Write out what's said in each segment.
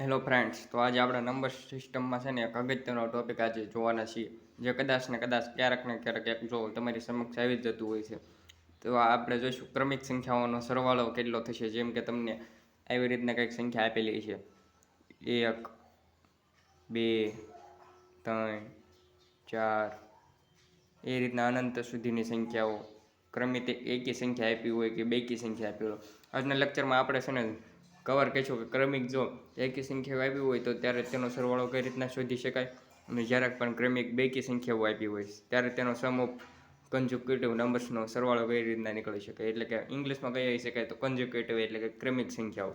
Hello friends તો આજે આપણે નંબર સિસ્ટમમાં છે ને એક અગત્યનો ટોપિક આજે જોવાના છીએ. જે કદાચ ને કદાચ ક્યારેક ને ક્યારેક એક જો તમારી સમક્ષ આવી જ જતું હોય છે. તો આપણે જોઈશું ક્રમિક સંખ્યાઓનો સરવાળો કેટલો થશે, જેમ કે તમને આવી રીતના કંઈક સંખ્યા આપેલી છે. એક, બે, ત્રણ, ચાર. એ રીતના અનંત સુધીની સંખ્યાઓ. ક્રમિત એકી સંખ્યા આપી હોય કે બેકી સંખ્યા આપી હોય. આજના લેક્ચરમાં આપણે છે ને કવર કહીશું કે ક્રમિક જો એકી સંખ્યાઓ આપી હોય તો ત્યારે તેનો સરવાળો કઈ રીતના શોધી શકાય? અને જ્યારે પણ ક્રમિક બેકી સંખ્યાઓ આપી હોય, ત્યારે તેનો સમ ઓફ કન્જુકેટિવ નંબર્સનો સરવાળો કઈ રીતના નીકળી શકે એટલે કે ઇંગ્લિશમાં કહી શકાય તો કન્જુકેટિવ એટલે કે ક્રમિક સંખ્યાઓ.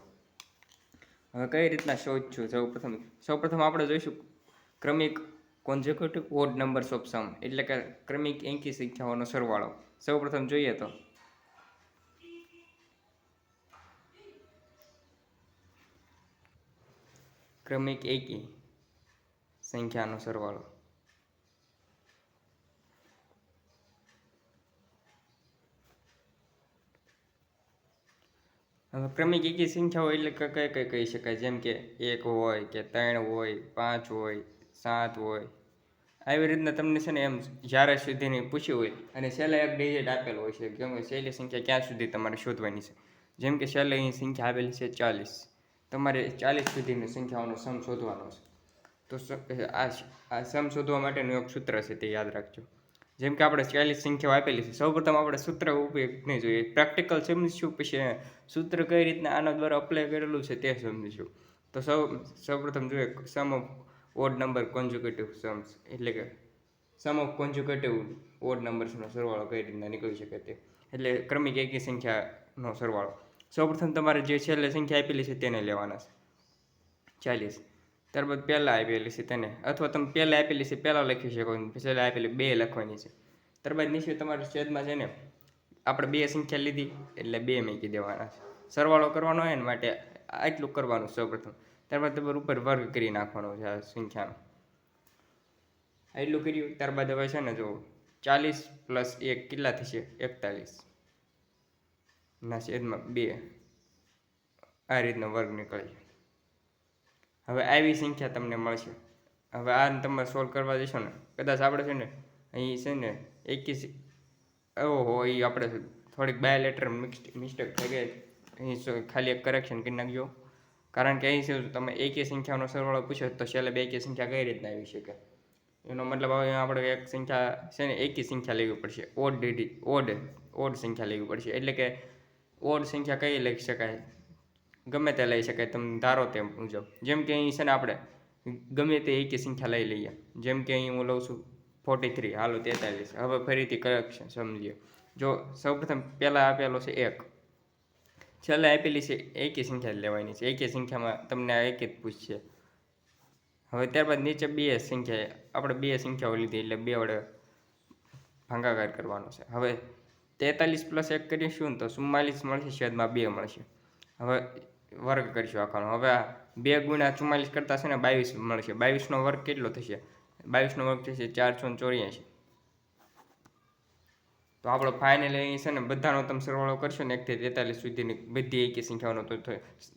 હવે કઈ રીતના શોધશું? સૌ પ્રથમ સૌ પ્રથમ આપણે જોઈશું ક્રમિક consecutive odd numbers of sum એટલે કે ક્રમિક એકી સંખ્યાઓનો સરવાળો. સૌ પ્રથમ જોઈએ તો ક્રમિક એકી સંખ્યાનો સરવાળો. હવે ક્રમિક એકી સંખ્યાઓ એટલે કે કઈ કઈ કહી શકાય? જેમ કે એક હોય કે ત્રણ હોય, પાંચ હોય, સાત હોય. આવી રીતના તમને છે ને એમ જ્યારે સુધીની પૂછ્યું હોય અને છેલ્લા એક ડિજિટ આપેલો હોય છે કે છેલ્લી સંખ્યા ક્યાં સુધી તમારે શોધવાની છે? જેમ કે છેલ્લે અહીં સંખ્યા આપેલી છે ચાલીસ. તમારે ચાલીસ સુધીની સંખ્યાઓનો સમ શોધવાનો છે. તો આ આ સમ શોધવા માટેનું એક સૂત્ર છે તે યાદ રાખજો. જેમ કે આપણે ચાલીસ સંખ્યાઓ આપેલી છે, સૌપ્રથમ આપણે સૂત્ર ઉપયોગ નહીં જોઈએ. પ્રેક્ટિકલ સમજીશું, પછી સૂત્ર કઈ રીતના આના દ્વારા અપ્લાય કરેલું છે તે સમજીશું. તો સૌ, સૌપ્રથમ જોઈએ sum of odd number consecutive sums એટલે કે સમ ઓફ કોન્જ્યુકેટિવ ઓડ નંબર્સનો સરવાળો કઈ રીતના નીકળી શકે તે. એટલે ક્રમિક એકી સંખ્યાનો સરવાળો. સૌપ્રથમ તમારે જે છેલ્લે સંખ્યા આપેલી છે તેને લેવાના છે. ચાલીસ. ત્યારબાદ પહેલાં આપેલી છે તેને. અથવા તમે પહેલાં આપેલી છે, પહેલાં લખી શકો છેલ્લે આપેલી બે લખવાની છે. ત્યારબાદ નીચે તમારે છેદમાં છે ને, આપણે બે સંખ્યા લીધી, એટલે બે મૂકી દેવાના છે. સરવાળો કરવાનો હોય ને માટે આટલું કરવાનું સૌપ્રથમ. ત્યારબાદ તમારે ઉપર વર્ગ કરી નાખવાનો છે આ સંખ્યાનો. આટલું કર્યું, ત્યારબાદ હવે છે ને, જો ચાલીસ પ્લસ એક કેટલા થશે? એકતાલીસ. ના છેદમાં બે આ રીતનો વર્ગ નીકળે છે. હવે આવી સંખ્યા તમને મળશે. હવે આ તમે સોલ્વ કરવા જશો ને, કદાચ આપણે છે ને, અહીં છે ને એકવીસ, ઓહો, એ આપણે થોડીક બાય લેટર મિસ્ટેક થઈ ગઈ. અહીં ખાલી એક કરેક્શન કરી નાખજો. કારણ કે અહીં શું, તમે એકી સંખ્યાનો સરવાળો પૂછો તો છેલ્લે બે એકી સંખ્યા કઈ રીતના આવી શકે? એનો મતલબ હવે આપણે એક સંખ્યા, છે ને, એકી સંખ્યા લેવી પડશે. ઓડ ડીડી ઓડ ઓડ સંખ્યા લેવી પડશે. એટલે કે ઓડ સંખ્યા કઈ લખી શકાય? ગમે તે લઈ શકાય, તમે ધારો તે મુજબ. જેમ કે અહીં છે ને આપણે, ગમે તે એકી સંખ્યા લઈ લઈએ. જેમ કે અહીં હું લઉં છું ફોર્ટી થ્રી હાલો તેતાલીસ. હવે ફરીથી કરેક્શન સમજીએ. જો સૌપ્રથમ પહેલાં આપેલો છે એક. છેલ્લે આપેલી છે એકી સંખ્યા લેવાની છે. એકી સંખ્યામાં તમને આ એક જ પૂછશે. હવે ત્યારબાદ નીચે બે સંખ્યા આપણે બે સંખ્યાઓ લીધી એટલે બે વડે ભાંગાકાર કરવાનો છે. હવે તેતાલીસ પ્લસ એક કરીશું તો ચુમ્માલીસ મળશે છેદમાં બે મળશે. હવે વર્ગ કરીશું આખાનો. હવે બે ગુણ્યા ચુમ્માલીસ કરતાં છે ને બાવીસ મળશે. બાવીસનો વર્ગ કેટલો થશે? બાવીસનો વર્ગ થશે ચારસો ચોર્યાસી. તો આપણો ફાઇનલ અહીં છે ને બધાનો તમે સરવાળો કરશો ને એકથી તેતાલીસ સુધીની બધી એકી સંખ્યાઓનો તો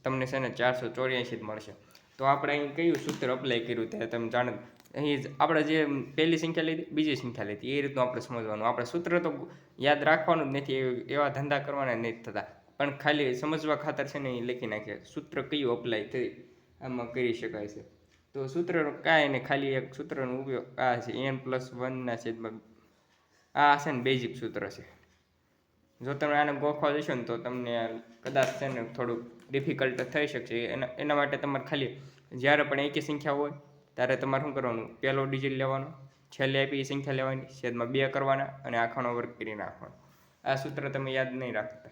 તમને છે ને ચારસો ચોર્યાસી જ મળશે. તો આપણે અહીં કયું સૂત્ર અપ્લાય કર્યું તે તમે જાણ. અહીં આપણે જે પહેલી સંખ્યા લીધી, બીજી સંખ્યા લીધી. એ રીતનું આપણે સમજવાનું. આપણે સૂત્ર તો યાદ રાખવાનું જ નથી એવા ધંધા કરવાના નથી થતા. પણ ખાલી સમજવા ખાતર છે ને એ લખી નાખીએ સૂત્ર કયું અપ્લાય થઈ, આમાં કરી શકાય છે. તો સૂત્ર કાંઈ ને ખાલી એક સૂત્રનો ઉપયોગ આ છે. એન પ્લસ વનના છેદમાં આ છે ને બેઝિક સૂત્ર છે. જો તમે આને ગોખવા જશો ને તો તમને કદાચ છે ને થોડુંક ડિફિકલ્ટ થઈ શકશે. એના એના માટે તમારે ખાલી, જ્યારે પણ એકી સંખ્યા હોય, ત્યારે તમારે શું કરવાનું? પહેલો ડિજિટ લેવાનો, છેલ્લે આપી સંખ્યા લેવાની, છેદમાં બે કરવાના અને આખાનો વર્ગ કરી નાખવાનો. આ સૂત્ર તમે યાદ નહીં રાખતા.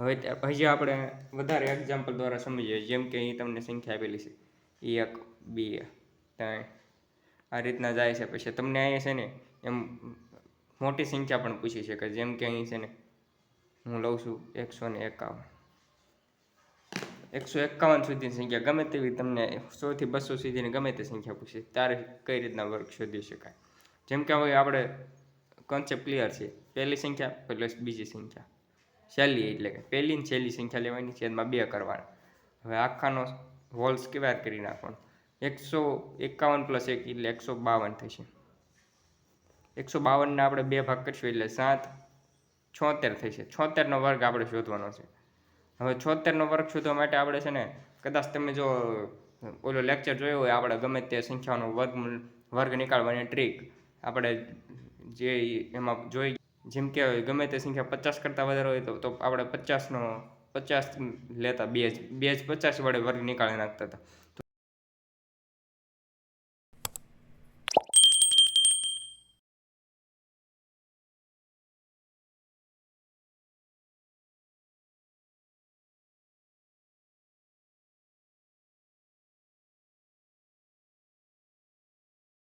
હવે હજી આપણે વધારે એક્ઝામ્પલ દ્વારા સમજીએ, જેમ કે અહીં તમને સંખ્યા આપેલી છે. એક, બે, ત્રણ. આ રીતના જાય છે. પછી તમને અહીંયા છે ને, એમ મોટી સંખ્યા પણ પૂછી શકે જેમ કે અહીં છે ને, હું લઉં છું એકસો ને એકાવન. એકસો એકાવન સુધીની સંખ્યા ગમે તેવી તમને સોથી બસો સુધીની ગમે તે સંખ્યા પૂછે, ત્યારે કઈ રીતના વર્ગ શોધી શકાય? જેમ કે હવે આપણે કોન્સેપ્ટ ક્લિયર છે. પહેલી સંખ્યા પ્લસ બીજી સંખ્યા. છેલ્લી એટલે કે પહેલી ને છેલ્લી સંખ્યા લેવાની છેદમાં બે કરવાના. હવે આખાનો હોલ્સ કેવા કરી નાખવાનો. એકસો એકાવન પ્લસ એક એટલે એકસો બાવન થશે. એકસો બાવનને આપણે બે ભાગ કરીશું એટલે સાત છોતેર થશે. છોતેરનો વર્ગ આપણે શોધવાનો છે. હવે છોતેરનો વર્ગ શોધવા માટે આપણે છે ને કદાચ તમે જો ઓલો લેક્ચર જોયો હોય, આપણે ગમે તે સંખ્યાનો વર્ગ વર્ગ નીકાળવાની ટ્રીક આપણે જે એમાં જોઈ જેમ કે ગમે તે સંખ્યા પચાસ કરતાં વધારે હોય તો તો આપણે પચાસનો, પચાસ લેતા બે જ બે જ પચાસ વડે વર્ગ નીકાળી નાખતા હતા.